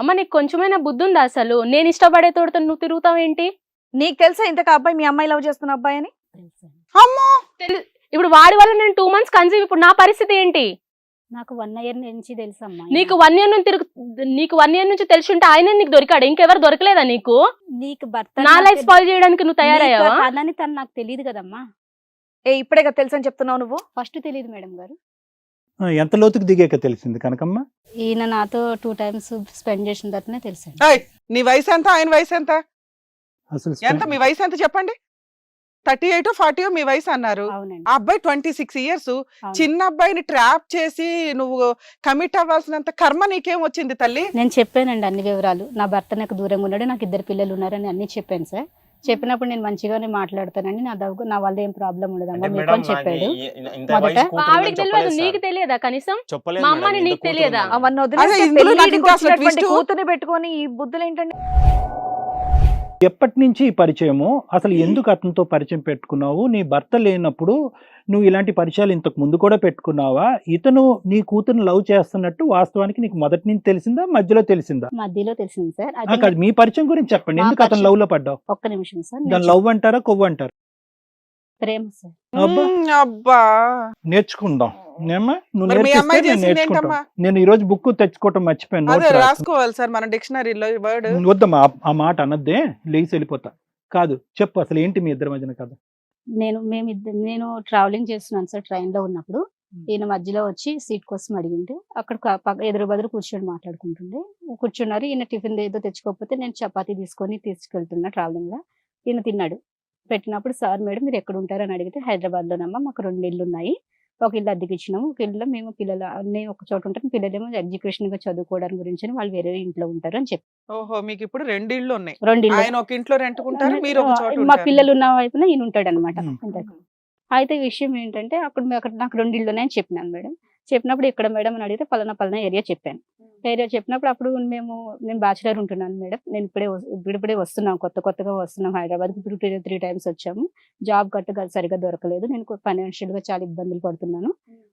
అమ్మ నీకు కొంచెమైనా బుద్ధి ఉందా అసలు? నేను ఇష్టపడే తోడుతో నువ్వు తిరుగుతావేంటి నీకు తెలుసా ఇంతకు ఆ అబ్బాయి మీ అమ్మాయి లవ్ చేస్తున్న అబ్బాయి అని? అమ్మో! ఇప్పుడు వాడి వల్ల నేను టూ మంత్స్ కన్సీవ్ ఇప్పుడు నా పరిస్థితి ఏంటి? నాకు వన్ ఇయర్ నుంచి తెలుసు అమ్మా నీకు వన్ ఇయర్ నుంచి తిరుగు నీకు వన్ ఇయర్ నుంచి తెలిసి ఉంటే ఆయన నీకు దొరికాడు? ఇంకెవరు దొరకలేదా నీకు? నీకు భర్త నా లైఫ్ స్పాయిల్ చేయడానికి నువ్వు తయారయ్యావా? తనని తను నాకు తెలియదు కదమ్మా. ఏ ఇప్పుడే కదా తెలుసు అని చెప్తున్నావు నువ్వు? ఫస్ట్ తెలియదు మేడం గారు. ఎంత లోతుకు దిగాక తెలిసింది కనకమ్మ? ఈయన నాతో టూ టైమ్స్ స్పెండ్ చేసిన తర్వాతనే తెలుసు ఏయ్, నీ వయసు ఎంత? ఆయన వయసు ఎంత? అసలు ఎంత? మీ వయసు ఎంత చెప్పండి? థర్టీ ఎయిట్ ఫార్టీ మీ వయసు అన్నారు. అవునండి. ఆ అబ్బాయి ట్వంటీ సిక్స్ ఇయర్స్. అవును. చిన్న అబ్బాయిని ట్రాప్ చేసి నువ్వు కమిట్ అవ్వాల్సినంత కర్మ నీకేం వచ్చింది తల్లి? నేను చెప్పానండి అన్ని వివరాలు. నా భర్త నాకు దూరంగా ఉన్నాడు నాకు ఇద్దరు పిల్లలు ఉన్నారని అన్ని చెప్పాను సార్. చెప్పినప్పుడు నేను మంచిగానే మాట్లాడతానండి నా దగ్గర నా వల్ల ఏం ప్రాబ్లం ఉండదమ్మా మీకు అని చెప్పాడు. మొదట ఆవిడకి తెలియదు నీకు. తెలియదా కనీసం? మా అమ్మని నీకు తెలియదా? అవన్నీ twist- కూతుర్ని పెట్టుకొని ఈ బుద్ధులు ఏంటండి? ఎప్పటి నుంచి ఈ పరిచయము? అసలు ఎందుకు అతనితో పరిచయం పెట్టుకున్నావు? నీ భర్త లేనప్పుడు నువ్వు ఇలాంటి పరిచయాలు ఇంతకు ముందు కూడా పెట్టుకున్నావా? ఇతను నీ కూతురుని లవ్ చేస్తున్నట్టు వాస్తవానికి నీకు మొదటి నుంచి తెలిసిందా? మధ్యలో తెలిసిందా? మధ్యలో తెలిసింది సార్. అది కాదు మీ పరిచయం గురించి చెప్పండి. ఎందుకు అతను లవ్లో పడ్డావు? ఒక్క నిమిషం సార్ దాని లవ్ అంటారా కొవ్వు అంటారా? ప్రేమ సార్. అబ్బా. నేర్చుకుందాం. నేను ఈ రోజు బుక్ తెచ్చుకోవటం మర్చిపోయాను. రాసుకోవాలి సార్ మన డిక్షనరీలో వర్డ్. వద్దమ్మా ఆ- ఆ మాట అనద్దే. లేచి వెళ్ళిపోతా. కాదు చెప్పు అసలు ఏంటి మీ ఇద్దరి మధ్యన కథ? నేను మేము ఇద్దరు నేను ట్రావెలింగ్ చేస్తున్నాను సార్ ట్రైన్లో ఉన్నప్పుడు. ఈయన మధ్యలో వచ్చి సీట్ కోసం అడిగింటే అక్కడ ఎదురు బదులు కూర్చొని మాట్లాడుకుంటుండే. కూర్చున్నారు. ఈయన టిఫిన్ ఏదో తెచ్చుకోకపోతే నేను చపాతీ తీసుకొని తీసుకెళ్తున్నా ట్రావెలింగ్లో. ఈయన తిన్నాడు. పెట్టినప్పుడు సార్ మేడం మీరు ఎక్కడ ఉంటారు? అని అడిగితే హైదరాబాద్ లోనమ్మా మాకు రెండు ఇల్లు ఉన్నాయి ఒక ఇల్లు అద్దెకి ఇచ్చినాము ఒక ఇల్లు మేము పిల్లలు నేను ఒక చోట ఉంటాను పిల్లలేమో ఎడ్యుకేషన్గా చదువుకోవడానికి గురించి వాళ్ళు వేరే ఇంట్లో ఉంటారు అని చెప్పి. ఓహో! మీకు ఇప్పుడు రెండు ఇళ్ళు ఉన్నాయి. రెండు ఆయన ఒక ఇంట్లో రెంట్కుంటారు మీరు ఒక చోట మా. పిల్లలు ఉన్న వైపున ఈయన ఉంటాడు అనమాట. అయితే విషయం ఏంటంటే అక్కడ అక్కడ నాకు రెండు ఇళ్ళు ఉన్నాయని చెప్పినాను మేడం. చెప్పినప్పుడు ఇక్కడ మేడం అని అడిగితే పలానా పలానా ఏరియా చెప్పాను. ఏరియా చెప్పినప్పుడు అప్పుడు మేము నేను బ్యాచులర్ ఉంటున్నాను మేడం. నేను ఇప్పుడే ఇప్పుడిప్పుడే వస్తున్నాం కొత్త కొత్తగా వస్తున్నాం హైదరాబాద్ ఇప్పుడు త్రీ టైమ్స్ వచ్చాము. జాబ్ కట్టుగా సరిగా దొరకలేదు. నేను ఫైనాన్షియల్గా చాలా ఇబ్బందులు పడుతున్నాను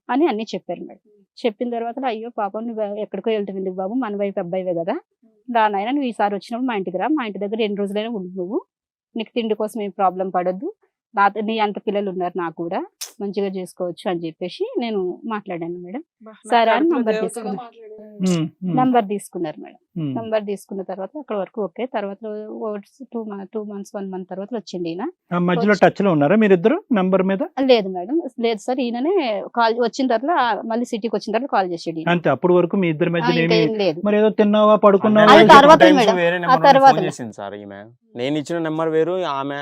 అని అన్ని చెప్పారు మేడం. చెప్పిన తర్వాత అయ్యో పాపం నువ్వు ఎక్కడికో వెళ్తుంది బాబు. మన వైపు అబ్బాయివే కదా. రానాయన నువ్వు ఈసారి వచ్చినప్పుడు మా ఇంటికి రా. మా ఇంటి దగ్గర ఎన్ని రోజులైనా ఉండు నువ్వు. నీకు తిండి కోసం ఏం ప్రాబ్లం పడొద్దు. నా నీ అంత పిల్లలు ఉన్నారు నాకు కూడా. మంచిగా చేసుకోవచ్చు అని చెప్పేసి నేను మాట్లాడాను మేడం. సరే అని నంబర్ దేవతగా తీసుకున్నా. మాట్లాడారు. ఉమ్, ఉమ్, నంబర్ తీసుకున్నారు మేడం. నంబర్ తీసుకున్న తర్వాత అక్కడ వరకు ఓకే. తర్వాత two two months one month తర్వాత వచ్చిండి ఈయన. మధ్యలో టచ్లో ఉన్నారా మీరిద్దరు నంబర్ మీద? లేదు మేడం. లేదు సార్ ఈయననే కాల్ వచ్చిన తర్వాత మళ్ళీ సిటీకి వచ్చిన తర్వాత కాల్ చేసాడు ఈయన. అంతే అప్పటి వరకు మీ ఇద్దరి మధ్య లేదు. మరి ఏదో తిన్నావా పడుకున్నావా? తర్వాత మేడం. ఆ తర్వాత నేను ఇచ్చిన నెంబర్ వేరు ఆమె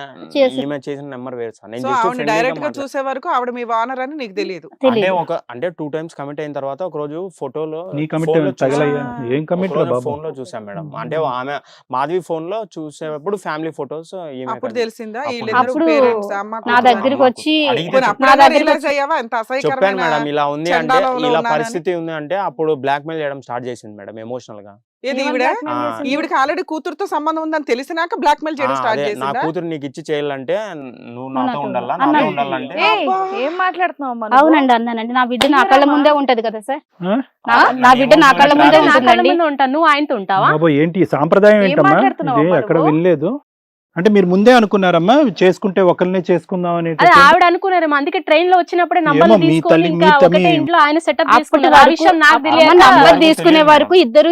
ఈమె చేసిన నెంబర్ వేరు సార్. నేను డైరెక్ట్గా. చూసే వరకు ఆవిడ మీ వానర్ అని నీకు తెలియదు. అంటే ఒక అంటే టూ టైమ్స్ కమిట్ అయిన తర్వాత ఒక రోజు ఫోటోలో నీ కమిట్ phone లో తగలయ్యా చూసా. ఏం కమిట్ రా బాబు? ఫోన్లో చూసాం మేడం. అంటే ఆమె మాధవి ఫోన్లో చూసేటప్పుడు ఫ్యామిలీ ఫోటోస్ అప్పుడు తెలిసిందా? నా దగ్గరికి. వచ్చి చెప్పాను మేడం ఇలా ఉంది అంటే ఇలా. పరిస్థితి ఉంది అంటే అప్పుడు బ్లాక్ మెయిల్ చేయడం స్టార్ట్ చేసింది మేడం ఎమోషనల్గా. ఏది ఈవిడ? చేసింది? ఈవిడకి ఆల్రెడీ కూతురుతో సంబంధం ఉందని తెలిసినాక బ్లాక్ మెయిల్ చేయడం స్టార్ట్ అదే, నా చేసిందా? కూతురు నీకు ఇచ్చి చేయాలంటే నువ్వు నాతో ఉండాలా? నాతో ఉండాలంటే? ఏం మాట్లాడుతున్నావు? అవునండి అన్నానండి. నా బిడ్డ నా కళ్ళ ముందే ఉంటది కదా సార్? నా- బిడ్డ నా కళ్ళ ముందే నా కళ్ళ ఉంటుందండి ముందు ఉంటాను నువ్వు ఆయనతో ఉంటావా? బాబు ఏంటి సాంప్రదాయం ఏంటమ్మా? ఎక్కడ? వినలేదు. అంటే మీరు ముందే అనుకున్నారమ్మా చేసుకుంటే ఒకరినే చేసుకుందాం అదే అనేటటువంటి ఆవిడ అనుకున్నారు అందుకే ట్రైన్లో వచ్చినప్పుడే ఏమో నంబర్లు మీ తీసుకొని తల్లి- ఇంకా మీ ఒకటే తల్లి- ఇంట్లో ఆయన సెటప్ అప్పటి చేసుకున్నారు ఆ వరకు విషయం నాకు అమ్మ తెలియక నంబర్ తీసుకునే వరకు ఇద్దరు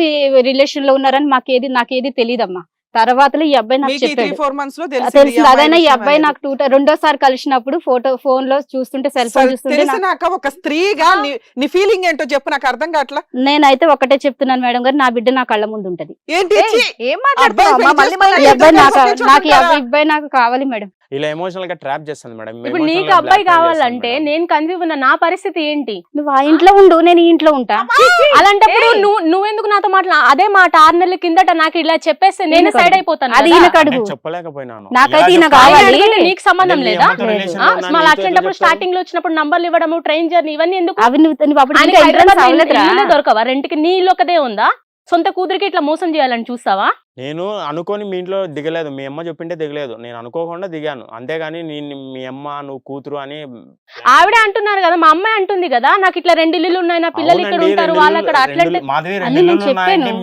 రిలేషన్లో ఉన్నారని మాకేది నాకేది తెలియదమ్మా. తర్వాత ఈ అబ్బాయి నాకు చెప్పాడు. తెలిసింది అదైనా ఈ అబ్బాయి నాకు టూ రెండోసారి కలిసినప్పుడు ఫోటో ఫోన్లో చూస్తుంటే సెల్ ఫోన్ చూస్తుంటే ఒక స్త్రీగా నీ- ఫీలింగ్ ఏంటో చెప్పు నాకు అర్థం కావట్లా? నేనైతే ఒకటే చెప్తున్నాను మేడం గారు నా బిడ్డ నా కళ్ళ ముందు ఉంటది. ఏంటి నాకు ఈ అబ్బాయి నాకు కావాలి మేడం. ఇలా ఎమోషనల్గా ట్రాప్ చేస్తుంది మేడం. ఇప్పుడు నీకు అబ్బాయి కావాలంటే. నేను కన్సీవ్ ఉన్న నా పరిస్థితి ఏంటి? నువ్వు ఆ ఇంట్లో ఉండు నేను ఈ ఇంట్లో ఉంటా. అలాంటప్పుడు. నువ్వు నువ్వెందుకు నాతో మాట్లా? అదే మాట ఆరు నెలల కిందట నాకు ఇలా చెప్పేస్తే నేను సైడ్. అయిపోతాను అది. ఈయనకు అడుగు. నేను చెప్పలేకపోయినాను. నాకైతే కావాలి. నీకు సంబంధం లేదా? మళ్ళీ అట్లాంటప్పుడు. స్టార్టింగ్లో వచ్చినప్పుడు నంబర్లు ఇవ్వడము ట్రైన్ జర్నీ ఇవన్నీ ఎందుకు? అవి నువ్వు దొరకవా? రెంట్కి నీ ఇల్లు ఒకదే ఉందా? సొంత కూతురికి ఇట్లా మోసం చేయాలని చూస్తావా? నేను అనుకోని మీ ఇంట్లో దిగలేదు. మీ అమ్మ చెప్పింటే దిగలేదు. నేను అనుకోకుండా దిగాను. అంతేగాని నేను మీ అమ్మ నువ్వు కూతురు అని ఆవిడే అంటున్నారు కదా మా అమ్మాయి అంటుంది కదా నాకు ఇట్లా రెండు ఇల్లులు ఉన్నాయి నా పిల్లలు ఇక్కడ ఉంటారు వాళ్ళు అక్కడ ఇల్లు- మాధవి రెండు.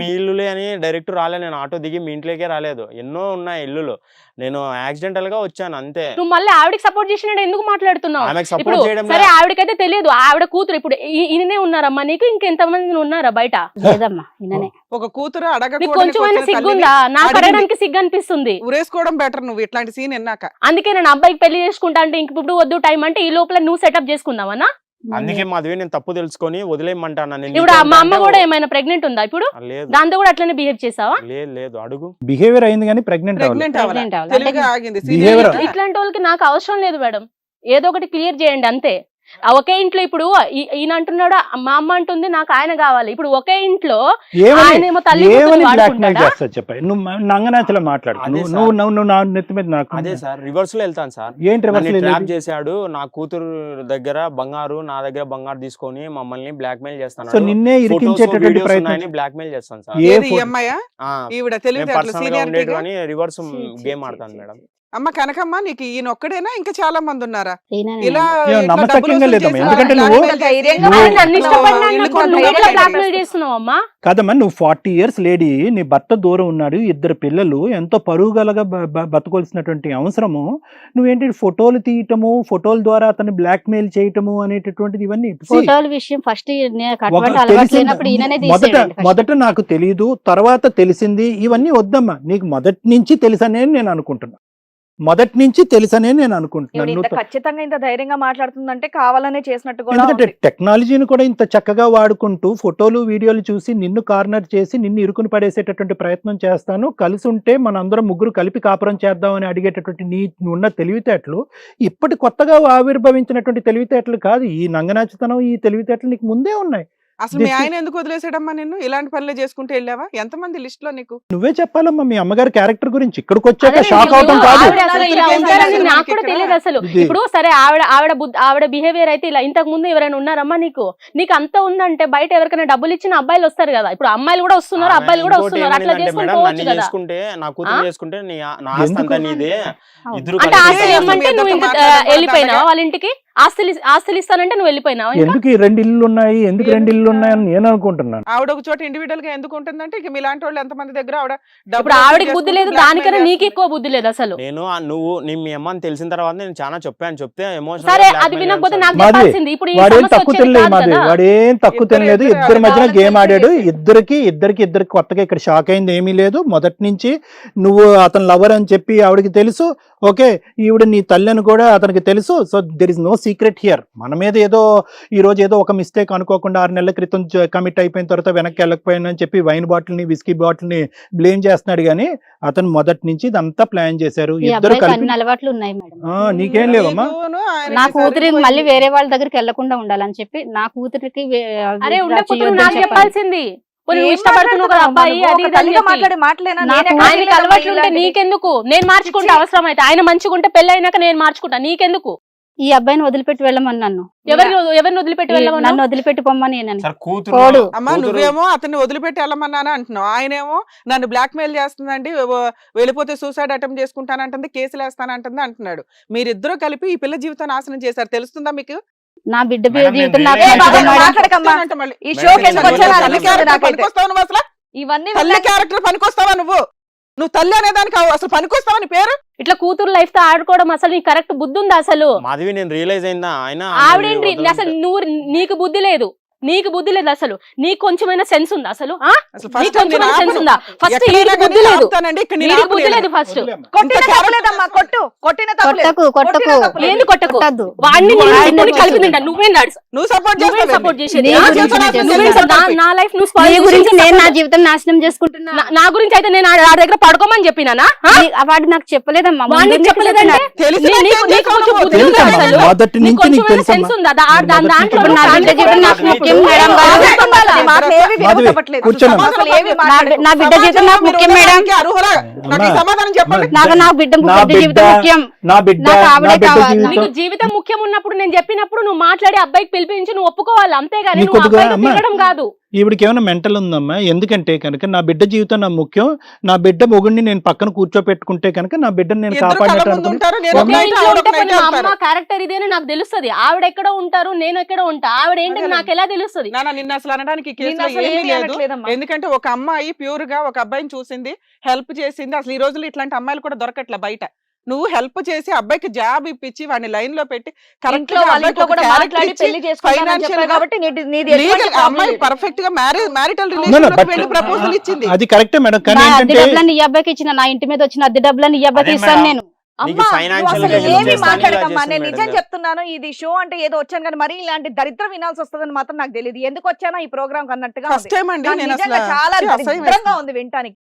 మీ ఇల్లులే అని డైరెక్ట్ రాలే. నేను ఆటో దిగి మీ ఇంట్లోకే రాలేదు. ఎన్నో ఉన్నాయి ఇల్లులు. నేను యాక్సిడెంటల్గా వచ్చాను అంతే. నువ్వు మళ్ళీ ఆవిడకి సపోర్ట్ చేసినట్టు ఎందుకు మాట్లాడుతున్నావు? ఆమెకు ఇప్పుడు సపోర్ట్ చేయడం సరే ఆవిడకైతే తెలియదు. ఆవిడ కూతురు ఇప్పుడు ఈ- ఈయననే ఉన్నారమ్మా నీకు? ఇంకెంత మంది ఉన్నారా బయట? లేదమ్మా ఈయననే. ఒక కూతురు నీకు అడగకూడని కొంచెమైనా సిగ్గుందా? నాకు అడిగింది. అడగడానికి సిగ్గు అనిపిస్తుంది ఉరేసుకోవడం బెటర్ నువ్వు ఇట్లాంటి సీన్ ఎన్నాక అందుకే నేను అబ్బాయికి పెళ్ళి చేసుకుంటా అంటే ఇంక ఇప్పుడు వద్దు టైం అంటే ఈ లోపల నువ్వు సెటప్ చేసుకున్నావనా అందుకే మాధవి నేను తప్పు తెలుసుకొని వదిలేయమంటాను ఇప్పుడు మా అమ్మ కూడా ఏమైనా ప్రెగ్నెంట్ ఉందా ఇప్పుడు? దాంతో కూడా అట్లనే బిహేవ్ చేసావా? లేదు లేదు. అడుగు. బిహేవియర్ అయింది కానీ ప్రెగ్నెంట్. ఇట్లాంటి వాళ్ళకి నాకు అవసరం లేదు మేడం. ఏదో ఒకటి క్లియర్ చేయండి అంతే. ఒకే ఇంట్లో ఇప్పుడు ఈ- ఈయన అంటున్నాడు మా అమ్మ అంటుంది నాకు ఆయన కావాలి. ఇప్పుడు ఒకే ఇంట్లో ఏమని? ఆయన ఏమో తల్లి ఏమని కూతురు బ్లాక్ మెయిల్ వాడుకుంటాడా? చేస్తా చెప్పాయి నువ్వు మ- నంగనాచలో మాట్లాడు. నువ్వు. నువ్వు నా నెత్తి మీద నాకు అదే సార్ రివర్స్లో వెళ్తాను సార్. ఏంటి రివర్స్ నన్ను ట్రాప్ లేదు? చేశాడు నా కూతురు దగ్గర బంగారు నా దగ్గర బంగారు తీసుకొని మమ్మల్ని బ్లాక్ మెయిల్ సో చేస్తాను నిన్నే ఇరికించేటటువంటి ప్రయత్నం బ్లాక్ మెయిల్ చేస్తాను సార్. ఈవిడ రివర్స్ గేమ్ ఆడతాను. మేడం. అమ్మ కనకమ్మ నీకు ఈయన ఒక్కడేనా ఇంకా చాలా మంది ఉన్నారా ఇలా లేదమ్మా. ఎందుకంటే నువ్వు- కాదమ్మా నువ్వు ఫార్టీ ఇయర్స్ లేడీ నీ భర్త దూరం ఉన్నాడు ఇద్దరు పిల్లలు ఎంతో పరుగుగలగా బ- బ- బతకాల్సినటువంటి అవసరము. నువ్వేంటి ఫోటోలు తీయటము ఫోటోల ద్వారా అతన్ని బ్లాక్ మెయిల్ చేయటము అనేటటువంటిది ఇవన్నీ? ఫోటోల విషయం ఫస్ట్ మొదట. మొదట నాకు తెలియదు తర్వాత తెలిసింది ఇవన్నీ వద్దమ్మా. నీకు మొదటి నుంచి తెలుసనే నేను అనుకుంటున్నా. మొదటి నుంచి తెలుసనే నేను అనుకుంటున్నాను. ఖచ్చితంగా ఇంత ధైర్యంగా మాట్లాడుతుందంటే కావాలనే చేసినట్టు కూడా ఎందుకంటే. టెక్నాలజీని కూడా ఇంత చక్కగా వాడుకుంటూ ఫోటోలు వీడియోలు చూసి నిన్ను కార్నర్ చేసి నిన్ను ఇరుకుని పడేసేటటువంటి ప్రయత్నం చేస్తాను. కలిసి ఉంటే మనందరం ముగ్గురు కలిపి కాపురం చేద్దామని అడిగేటటువంటి నీ ఉన్న తెలివితేటలు ఇప్పటి కొత్తగా ఆవిర్భవించినటువంటి తెలివితేటలు కాదు. ఈ నంగనాచితనం ఈ తెలివితేటలు నీకు ముందే ఉన్నాయి. అసలు మీ ఆయన ఎందుకు వదిలేసాడమ్మా నిన్ను? ఇలాంటి పనులు చేసుకుంటూ వెళ్ళావా? ఎంతమంది లిస్ట్లో నీకు? నువ్వే చెప్పాలమ్మా మీ అమ్మగారి క్యారెక్టర్ గురించి. ఇక్కడికి వచ్చాక షాక్ అవటం కాదు. ఆవిడ అసలు ఇలా అసలు ఉంటారని మనకి నాకు కూడా తెలియదు అసలు. ఇది- ఇప్పుడు సరే ఆవిడ ఆవిడ బుద్ధ- ఆవిడ బిహేవియర్ అయితే ఇలా ఇంతకు ముందు ఎవరైనా ఉన్నారమ్మా నీకు? నీకు అంత ఉందంటే బయట ఎవరికైనా డబ్బులు ఇచ్చిన అబ్బాయిలు వస్తారు కదా. ఇప్పుడు అమ్మాయిలు కూడా వస్తున్నారు ఆమె అబ్బాయిలు కూడా ఇంకోటి వస్తున్నారు. అట్లా ఏమనిందంటే, చేసుకుని మేడం పోవచ్చు నన్ను కదా. చేసుకుంటే నా కూతురు ఆ? చేసుకుంటే నీ నా ఆస్తి ఎందుకు? అంతా నీదే. అవును. ఇద్దరు అంటే కలిసి? నువ్వు ఇంకా ఆ, వెళ్ళిపోయినావా. వాళ్ళ ఇంటికి? ఆస్తులు ఆస్తులు ఇస్తానంటే నువ్వు వెళ్ళిపోయినావా? ఎందుకు ఈ రెండు ఇల్లు ఉన్నాయి? ఎందుకు రెండు ఇల్లు ఉన్నాయని నేను అనుకుంటున్నాను. ఆవిడ ఒక చోట ఇండివిడువల్గా ఎందుకు ఉంటుందంటే ఇక మీలాంటి వాళ్ళు ఎంతమంది దగ్గర ఆవిడ ఇప్పుడు ఆవిడకి బుద్ధి లేదు దానికన్నా నీకు. ఎక్కువ బుద్ధి లేదు అసలు. నేను ఆ నువ్వు నీ మీ అమ్మ అని తెలిసిన తర్వాత నేను చాలా చెప్పాను చెప్తే ఎమోషన్ సరే అది వినకపోతే నాకు చెప్పాల్సింది ఇప్పుడు ఈ వాడేం సమస్య తక్కువ వచ్చేది తినలేదు కాదు మాది. కదా. వాడేం తక్కువ ఇద్దరు- తినలేదు. ఇద్దరు ఇద్దరి మధ్యన గేమ్ ఆడాడు. ఇద్దరికి ఇద్దరికి ఇద్దరికి కొత్తగా ఇక్కడ షాక్ అయింది ఏమీ లేదు. మొదటి నుంచి నువ్వు అతను లవర్ అని చెప్పి ఆవిడకి తెలుసు. ఓకే ఈవిడ నీ తల్లి అని కూడా అతనికి తెలుసు. So there is no secret here మన మీద ఏదో ఈ రోజు ఏదో ఒక మిస్టేక్ అనుకోకుండా ఆరు నెలల క్రితం కమిట్ అయిపోయిన తర్వాత వెనక్కి వెళ్ళకపోయాను అని చెప్పి వైన్ బాటిల్ని విస్కీ బాటిల్ని బ్లేమ్ చేస్తున్నాడు కానీ అతను మొదటి నుంచి ఇదంతా ప్లాన్ చేశారు. ఇద్దరు కలిపి అలవాట్లు ఉన్నాయి మేడం. ఆ, నీకేం లేవమ్మా? నా కూతురికి సరిపోయింది. మళ్ళీ వేరే వాళ్ళ దగ్గరికి వెళ్ళకుండా ఉండాలని చెప్పి నా కూతురికి అరే కూతురు. చెప్పాల్సింది. నీకెందుకు? నేను మార్చుకుంటా. అవసరం అయితే ఆయన మంచిగా ఉంటే పెళ్ళి అయినాక నేను మార్చుకుంటా. నీకెందుకు? ఈ అబ్బాయిని వదిలిపెట్టి వెళ్ళమని నన్ను ఎవరిని ఎవరిని వదిలిపెట్టి వెళ్ళమన్నా నన్ను వదిలిపెట్టి పొమ్మని నేను సార్ కూతురు పోడు. అమ్మా నువ్వేమో అతన్ని వదిలిపెట్టి వెళ్ళమన్నాను అంటున్నావు. ఆయనేమో నన్ను బ్లాక్ మెయిల్ చేస్తుందండి వెళ్ళిపోతే సూసైడ్ అటెంప్ట్ చేసుకుంటానంటుంది కేసులు వేస్తానంటుంది అంటున్నాడు. మీరిద్దరూ కలిపి ఈ పిల్ల జీవితం నాశనం చేశారు. తెలుస్తుందా మీకు? నా బిడ్డ జీవితం ఇవన్నీ తల్లి క్యారెక్టర్ పనికొస్తావా నువ్వు? నువ్వు తల్లి అనే దానికి అసలు పనికొస్తావా నీ పేరు? ఇట్లా కూతురు లైఫ్తో ఆడుకోవడం అసలు నీకు కరెక్ట్ బుద్ధి ఉందా అసలు? మాధవి నేను రియలైజ్ అయిందా? ఆయన ఆవిడేంటి? అసలు నువ్వు నీకు బుద్ధి లేదు. నీకు బుద్ధి లేదు అసలు. నీకు కొంచెమైనా సెన్స్ ఉందా అసలు? ఆ? కొంచెమైనా సెన్స్ ఉందా? ఫస్ట్ బుద్ధి లేదు. బుద్ధి. లేదు ఫస్ట్ కొట్టిన కొట్టు. కొట్టకు. ఏంది వాడిని. కలిపి తింటా నువ్వేం నడుసు. నువ్వు సపోర్ట్ నువ్వేం చేస్తావు సపోర్ట్ చేసేది. నీ ఆ? గురించి నేను. నా- లైఫ్ నువ్వు గురించి నేను జీవితం నాశనం చేసుకుంటున్నా. నా- గురించి అయితే నేను ఆడ ఆడ దగ్గర పడుకోమని చెప్పినానా? ఆ? వాడు నాకు చెప్పలేదమ్మా. నీకు చెప్పలేదంటే నీకు కొంచెం బుద్ధి ఉందా? అసలు? తెలుసమ్మా. సెన్స్ ఉందా? ఆ- దాంట్లో నా బిడ్డ జీవితం నాకు ముఖ్యం మేడం. నా బిడ్డ జీవితం నాకు ముఖ్యం మేడం నా బిడ్డ జీవితం ముఖ్యం. నా బిడ్డ నాకు. జీవితం. నీకు జీవితం ముఖ్యం ఉన్నప్పుడు నేను చెప్పినప్పుడు నువ్వు మాట్లాడి అబ్బాయికి పిలిపించి నువ్వు ఒప్పుకోవాలి అంతేగాని నువ్వు అబ్బాయితో. తిరగడం కాదు. ఈవిడికి ఏమైనా మెంటల్ ఉందమ్మా? ఎందుకంటే కనుక నా బిడ్డ జీవితం నా ముఖ్యం. నా బిడ్డ మొగుడిని నేను పక్కన కూర్చోపెట్టుకుంటే కనుక నా బిడ్డను నేను కాపాడినట్టు. క్యారెక్టర్ ఇదే అని నాకు తెలుస్తుంది. ఆవిడ ఎక్కడ ఉంటారు నేను ఎక్కడ ఉంటా? ఆవిడ అదేలే. నాకు ఎలా తెలుస్తుంది? నాన్న నిన్న అసలు అనడానికి. ఎందుకంటే ఒక అమ్మాయి ప్యూర్గా ఒక అబ్బాయిని చూసింది హెల్ప్ చేసింది అసలు ఈ రోజుల్లో ఇట్లాంటి అమ్మాయిలు కూడా దొరకట్లే బయట. నువ్వు హెల్ప్ చేసి అబ్బాయికి జాబ్ ఇప్పించి వాడిని లైన్లో పెట్టి కరెక్ట్ అమ్మాయి లేదు. పర్ఫెక్ట్గా marriage marital No, no, relation but- వెళ్ళి ప్రపోజల్ ఇచ్చింది అది కరెక్టే మేడం కానీ నా అద్దె ఏంటంటే డబ్బులని ఈ అబ్బాయికి ఇచ్చిన నా ఇంటి మీద వచ్చిన అద్దె డబ్బులని ఈ అబ్బాయికి అదే ఇస్తాను మేడం. నేను ఏమీ మాట్లాడకమ్మా నిజం. చెప్తున్నాను ఇది షో అంటే ఏదో వచ్చాను కానీ మరి ఇలాంటి దరిద్రం వినాల్సి వస్తుందని మాత్రం నాకు తెలియదు ఎందుకు వచ్చానా ఈ ప్రోగ్రామ్ అన్నట్టుగా చాలా దరిద్రంగా ఉంది వినటానికి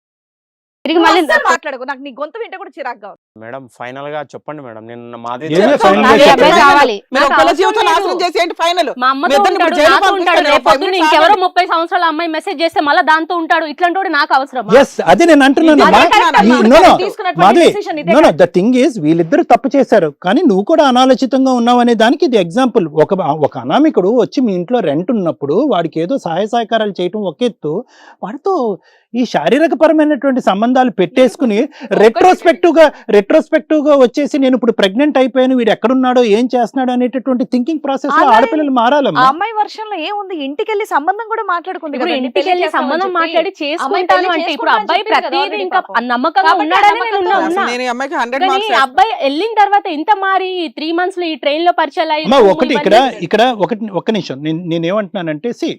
తిరిగి మళ్ళీ మాట్లాడకు నాకు నీ గొంతు వింటే కూడా చిరాగ్గా ఉంది. మేడం ఫైనల్గా చెప్పండి మేడం నేను మాది ఏమీ చెప్తాను, final నాకు గా ఈ చెప్పండి. అబ్బాయి కావాలి మీరు నాకు ఒకళ్ళ అవసరం జీవితం. నాశనం ఫైనల్ మా అమ్మతో మీ ఇద్దరిని ఉంటాడు ఇప్పుడు జైలు నాతో ఉంటాడు పంపిస్తాను, రేపు five పొద్దున్న minutes ఇంకెవరో. ముప్పై సంవత్సరాల అమ్మాయి మెసేజ్ చేస్తే మళ్ళీ దాంతో ఉంటాడు ఇట్లాంటి వాడు నాకు అవసరం ఎస్ అదే నేను అంటున్నాను అదే అమ్మా. correct ఈ- అమ్మా. no, no. తీసుకున్నటువంటి మాధవి, decision ఇదే no no the thing is వీళ్ళిద్దరు తప్పు చేశారు కానీ నువ్వు కూడా అనాలోచితంగా ఉన్నావు అనే దానికి ఇది ఎగ్జాంపుల్ ఒక ఒక అనామికుడు వచ్చి మీ ఇంట్లో రెంట్ ఉన్నప్పుడు వాడికి ఏదో సహాయ సహకారాలు చేయటం ఒక ఎత్తు వాడితో ఈ శారీరక పరమైనటువంటి సంబంధాలు పెట్టేసుకుని రెట్రోస్పెక్టివ్గా రెట్రోస్పెక్టివ్గా వచ్చేసి నేను ఇప్పుడు ప్రెగ్నెంట్ అయిపోయాను వీడు ఎక్కడున్నాడో ఏం చేస్తున్నాడో అనేటటువంటి థింకింగ్ ప్రాసెస్లో ఆడపిల్లలు ఆ మారాలమ్మా అమ్మాయి వర్షంలో ఏముంది? ఇంటికి వెళ్ళి సంబంధం కూడా మాట్లాడుకుంది ఇప్పుడు ఇంటికి వెళ్ళి సంబంధం. మాట్లాడి చేసుకుంటాను అంటే ఇప్పుడు అబ్బాయి ప్రతిదీ ఇంకా. నమ్మకంగా ఉన్నాడని నేను ఉన్నా అబ్బాయి వెళ్ళిన తర్వాత ఇంత మారి త్రీ మంత్స్లో ఈ ట్రైన్లో పరిచయాలు ఒకటి ఇక్కడ ఇక్కడ ఒకటి ఒక్క నిమిషం. నేను నేనేమంటున్నానంటే సి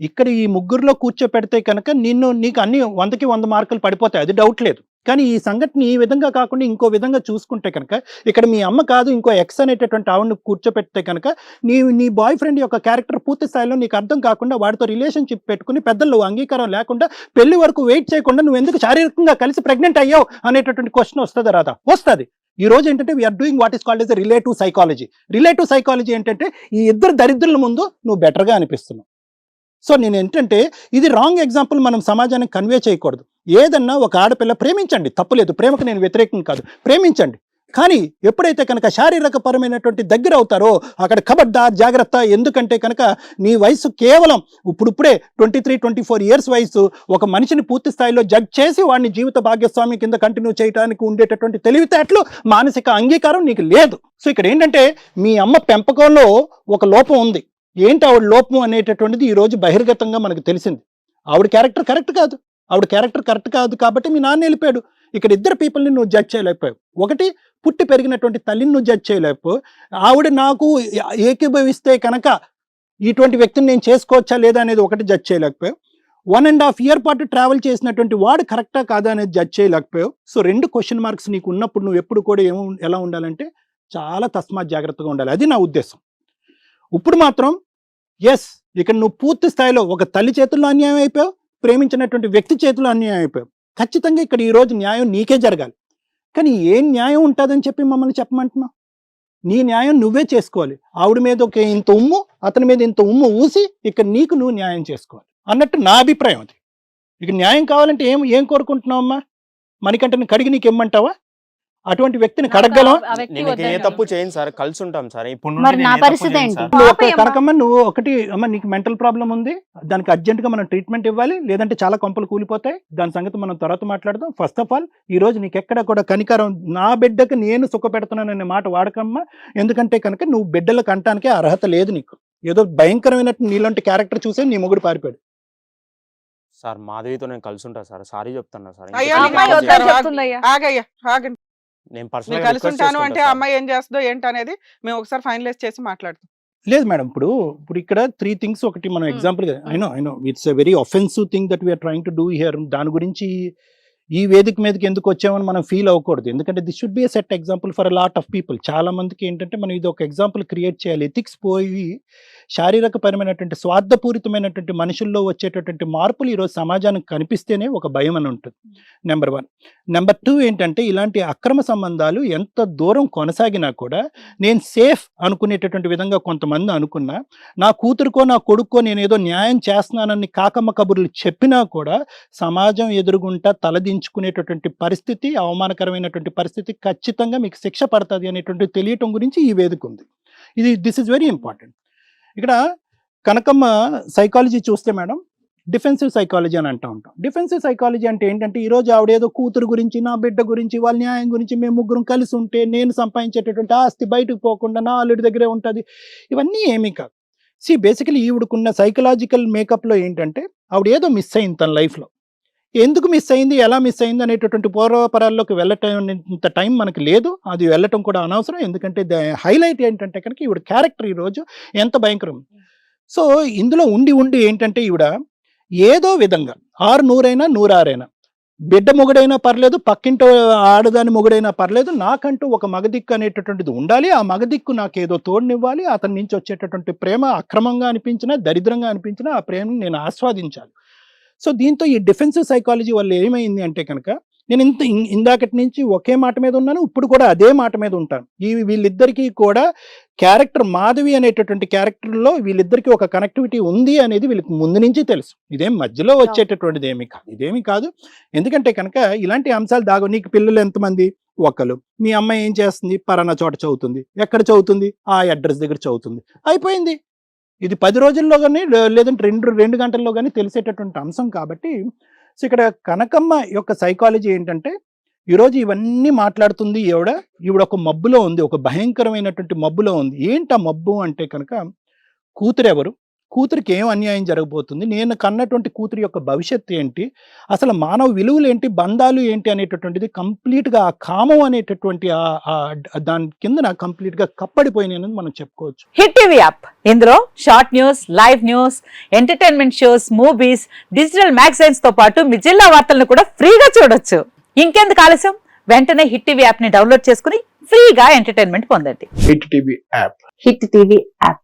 ఇక్కడ ఈ ముగ్గురులో కూర్చోపెడితే కనుక నిన్ను నీకు అన్ని వందకి వంద మార్కులు పడిపోతాయి. అది డౌట్ లేదు. కానీ ఈ సంఘటన ఈ విధంగా కాకుండా ఇంకో విధంగా చూసుకుంటే కనుక ఇక్కడ మీ అమ్మ కాదు ఇంకో ఎక్స్ అనేటటువంటి ఆవిడని కూర్చోపెడితే కనుక నీ నీ బాయ్ ఫ్రెండ్ యొక్క క్యారెక్టర్ పూర్తి స్థాయిలో నీకు అర్థం కాకుండా వాడితో రిలేషన్షిప్ పెట్టుకుని పెద్దలు అంగీకారం లేకుండా పెళ్ళి వరకు వెయిట్ చేయకుండా నువ్వు ఎందుకు శారీరకంగా కలిసి ప్రెగ్నెంట్ అయ్యావు అనేటటువంటి క్వశ్చన్ వస్తుంది రాదా వస్తుంది. ఈ రోజు ఏంటంటే we're doing what is called as relative psychology relative psychology ఏంటంటే ఈ ఇద్దరు దరిద్రుల ముందు నువ్వు బెటర్గా అనిపిస్తున్నావు. సో నేను ఏంటంటే ఇది రాంగ్ ఎగ్జాంపుల్ మనం సమాజానికి కన్వే చేయకూడదు. ఏదన్నా ఒక ఆడపిల్ల ప్రేమించండి తప్పులేదు ప్రేమకు నేను వ్యతిరేకం కాదు ప్రేమించండి. కానీ ఎప్పుడైతే కనుక శారీరకపరమైనటువంటి దగ్గర అవుతారో అక్కడ ఖబర్దార్ జాగ్రత్త ఎందుకంటే కనుక నీ వయసు కేవలం ఇప్పుడిప్పుడే twenty three twenty four years వయసు ఒక మనిషిని పూర్తి స్థాయిలో జడ్జ్ చేసి వాడిని జీవిత భాగస్వామి కింద కంటిన్యూ చేయడానికి ఉండేటటువంటి తెలివితేటలు మానసిక అంగీకారం నీకు లేదు. సో ఇక్కడ ఏంటంటే మీ అమ్మ పెంపకంలో ఒక లోపం ఉంది. ఏంటి ఆవిడ లోపం అనేటటువంటిది ఈ రోజు బహిర్గతంగా మనకు తెలిసింది. ఆవిడ క్యారెక్టర్ కరెక్ట్ కాదు. ఆవిడ క్యారెక్టర్ కరెక్ట్ కాదు కాబట్టి మీ నాన్న వెళ్ళిపోయాడు. ఇక్కడ ఇద్దరు పీపుల్ని నువ్వు జడ్జ్ చేయలేకపోయావు. ఒకటి పుట్టి పెరిగినటువంటి తల్లిని నువ్వు జడ్జ్ చేయలేకపోయావు. ఆవిడ నాకు ఏకీభవిస్తే కనుక ఇటువంటి వ్యక్తిని నేను చేసుకోవచ్చా లేదా అనేది ఒకటి జడ్జ్ చేయలేకపోయావు. వన్ అండ్ హాఫ్ ఇయర్ పాటు ట్రావెల్ చేసినటువంటి వాడు కరెక్టా కాదా అనేది జడ్జ్ చేయలేకపోయావు. సో రెండు క్వశ్చన్ మార్క్స్ నీకు ఉన్నప్పుడు నువ్వు ఎప్పుడు కూడా ఏమో ఎలా ఉండాలంటే చాలా తస్మాత్ జాగ్రత్తగా ఉండాలి. అది నా ఉద్దేశం. ఇప్పుడు మాత్రం ఎస్ ఇక్కడ నువ్వు పూర్తి స్థాయిలో ఒక తల్లి చేతుల్లో అన్యాయం అయిపోయావు ప్రేమించినటువంటి వ్యక్తి చేతుల్లో అన్యాయం అయిపోయావు. ఖచ్చితంగా ఇక్కడ ఈ రోజు న్యాయం నీకే జరగాలి. కానీ ఏం న్యాయం ఉంటుందని చెప్పి మమ్మల్ని చెప్పమంటున్నావు? నీ న్యాయం నువ్వే చేసుకోవాలి. ఆవిడ మీద ఒక ఇంత ఉమ్ము అతని మీద ఇంత ఉమ్ము ఊసి ఇక్కడ నీకు నువ్వు న్యాయం చేసుకోవాలి. అన్నట్టు నా అభిప్రాయం అది. ఇక న్యాయం కావాలంటే ఏం ఏం కోరుకుంటున్నావు అమ్మా కడిగి నీకు ఇమ్మంటావా? అటువంటి వ్యక్తిని కడగలం నేను ఏ. తప్పు చేయను సార్ కలిసి ఉంటాం సార్. ఇప్పుడు మరి నా పరిస్థితి ఏంటి? కనకమ్మ నువ్వు ఒకటి అమ్మ నీకు మెంటల్ ప్రాబ్లం ఉంది. దానికి అర్జెంట్గా మనం ట్రీట్మెంట్ ఇవ్వాలి. లేదంటే చాలా కొంపలు కూలిపోతాయి. దాని సంగతి మనం తర్వాత మాట్లాడదాం. ఫస్ట్ ఆఫ్ ఆల్ ఈ రోజు నీకు ఎక్కడ కూడా కనికరం నా బిడ్డకు నేను సుఖ పెడుతున్నాననే మాట వాడకమ్మా. ఎందుకంటే కనుక నువ్వు బిడ్డలకు అంటానికే అర్హత లేదు నీకు. ఏదో భయంకరమైనట్టు నీలాంటి క్యారెక్టర్ చూసే నీ మొగుడు పారిపోయాడు. సార్ మాధవితో నేను కలిసి ఉంటా సార్. సారీ చెప్తున్నా సార్. నేను పర్సనల్ కలిసి ఉంటాను అంటే అమ్మాయి ఏం చేస్తుందో ఏంటి అనేది మేము ఒకసారి ఫైనలైజ్ చేసి మాట్లాడతాం. లేదు మేడం ఇప్పుడు ఇప్పుడు ఇక్కడ త్రీ థింగ్స్ ఒకటి మనం. Example I know I know it's a very offensive thing that we're trying to do here దాని గురించి ఈ వేదిక మీదకి ఎందుకు వచ్చామని మనం ఫీల్ అవ్వకూడదు. ఎందుకంటే this should be set example for a lot of people చాలా మందికి ఏంటంటే మనం ఇది ఒక ఎగ్జాంపుల్ క్రియేట్ చేయాలి. ఎథిక్స్ పోయి శారీరకపరమైనటువంటి స్వార్థపూరితమైనటువంటి మనుషుల్లో వచ్చేటటువంటి మార్పులు ఈరోజు సమాజానికి కనిపిస్తేనే ఒక భయం అని ఉంటుంది. నెంబర్ వన్ నెంబర్ టూ ఏంటంటే ఇలాంటి అక్రమ సంబంధాలు ఎంత దూరం కొనసాగినా కూడా నేను సేఫ్ అనుకునేటటువంటి విధంగా కొంతమంది అనుకున్నా నా కూతురుకో నా కొడుకో నేను ఏదో న్యాయం చేస్తున్నానని కాకమ్మ కబుర్లు చెప్పినా కూడా సమాజం ఎదురుగుంటా తలదించుకునేటటువంటి పరిస్థితి అవమానకరమైనటువంటి పరిస్థితి ఖచ్చితంగా మీకు శిక్ష పడుతుంది అనేటువంటి తెలియటం గురించి ఈ వేదిక ఉంది. ఇది దిస్ ఇస్ వెరీ ఇంపార్టెంట్ ఇక్కడ కనకమ్మ సైకాలజీ చూస్తే మేడం డిఫెన్సివ్ సైకాలజీ అని అంటూ ఉంటాం. డిఫెన్సివ్ సైకాలజీ అంటే ఏంటంటే ఈ రోజు ఆవిడ ఏదో కూతురు గురించి నా బిడ్డ గురించి వాళ్ళ న్యాయం గురించి మేము ముగ్గురం కలిసి ఉంటే నేను సంపాదించేటటువంటి ఆస్తి బయటకు పోకుండా నా అల్లుడి దగ్గరే ఉంటుంది. ఇవన్నీ ఏమీ కాదు. సి బేసికలీ ఈవిడకున్న సైకలాజికల్ మేకప్లో ఏంటంటే ఆవిడ ఏదో మిస్ అయింది తన లైఫ్లో ఎందుకు మిస్ అయింది? ఎలా మిస్ అయింది? అనేటటువంటి పూర్వపరాల్లోకి వెళ్ళటం ఇంత టైం మనకి లేదు. అది వెళ్ళటం కూడా అనవసరం. ఎందుకంటే హైలైట్ ఏంటంటే కనుక ఈవిడ క్యారెక్టర్ ఈరోజు ఎంత భయంకరం. సో ఇందులో ఉండి ఉండి ఏంటంటే ఈవిడ ఏదో విధంగా ఆరు నూరైనా నూరారైనా బిడ్డ మొగుడైనా పర్లేదు పక్కింటి ఆడదాని మొగుడైనా పర్లేదు నాకంటూ ఒక మగదిక్కు అనేటటువంటిది ఉండాలి. ఆ మగదిక్కు నాకు ఏదో తోడునివ్వాలి. అతని నుంచి వచ్చేటటువంటి ప్రేమ అక్రమంగా అనిపించినా దరిద్రంగా అనిపించినా ఆ ప్రేమను నేను ఆస్వాదించాలి. సో దీంతో ఈ డిఫెన్సివ్ సైకాలజీ వల్ల ఏమైంది అంటే కనుక నేను ఇంత ఇందాకటి నుంచి ఒకే మాట మీద ఉన్నాను ఇప్పుడు కూడా అదే మాట మీద ఉంటాను. ఈ వీళ్ళిద్దరికీ కూడా క్యారెక్టర్ మాధవి అనేటటువంటి క్యారెక్టర్లో వీళ్ళిద్దరికీ ఒక కనెక్టివిటీ ఉంది అనేది వీళ్ళకి ముందు నుంచి తెలుసు. ఇదేం మధ్యలో వచ్చేటటువంటిది ఏమీ కాదు ఇదేమీ కాదు. ఎందుకంటే కనుక ఇలాంటి అంశాలు దాగు నీకు పిల్లలు ఎంతమంది? ఒక్కరు మీ అమ్మాయి ఏం చేస్తుంది? పలానా చోట చదువుతుంది. ఎక్కడ చదువుతుంది? ఆ అడ్రస్ దగ్గర చదువుతుంది. అయిపోయింది. ఇది పది రోజుల్లో కానీ లేదంటే రెండు రెండు గంటల్లో కానీ తెలిసేటటువంటి అంశం కాబట్టి సో ఇక్కడ కనకమ్మ యొక్క సైకాలజీ ఏంటంటే ఈరోజు ఇవన్నీ మాట్లాడుతుంది ఈవిడ ఈవిడ ఒక మబ్బులో ఉంది ఒక భయంకరమైనటువంటి మబ్బులో ఉంది. ఏంటి ఆ మబ్బు అంటే కనుక కూతురు ఎవరు కూతురికి ఏం అన్యాయం జరగబోతుంది? నేను కన్నటువంటి కూతురి యొక్క భవిష్యత్తు ఏంటి? అసలు మానవ విలువలు ఏంటి? బంధాలు ఏంటి? అనేటటువంటిది కంప్లీట్గా ఆ కామం అనేటటువంటి ఆ- ఆ దాని కింద నాకు కంప్లీట్గా కప్పడిపోయినాయి అనేది మనం చెప్పుకోవచ్చు. Hit TV app. ఇందులో short news live news entertainment shows movies digital మ్యాగజైన్స్తో పాటు మీ జిల్లా వార్తలను కూడా ఫ్రీగా చూడొచ్చు. ఇంకెందుకు ఆలస్యం? వెంటనే హిట్ టీవీ యాప్ని డౌన్లోడ్ చేసుకుని ఫ్రీగా ఎంటర్టైన్మెంట్ పొందండి. Hit TV app. Hit TV app.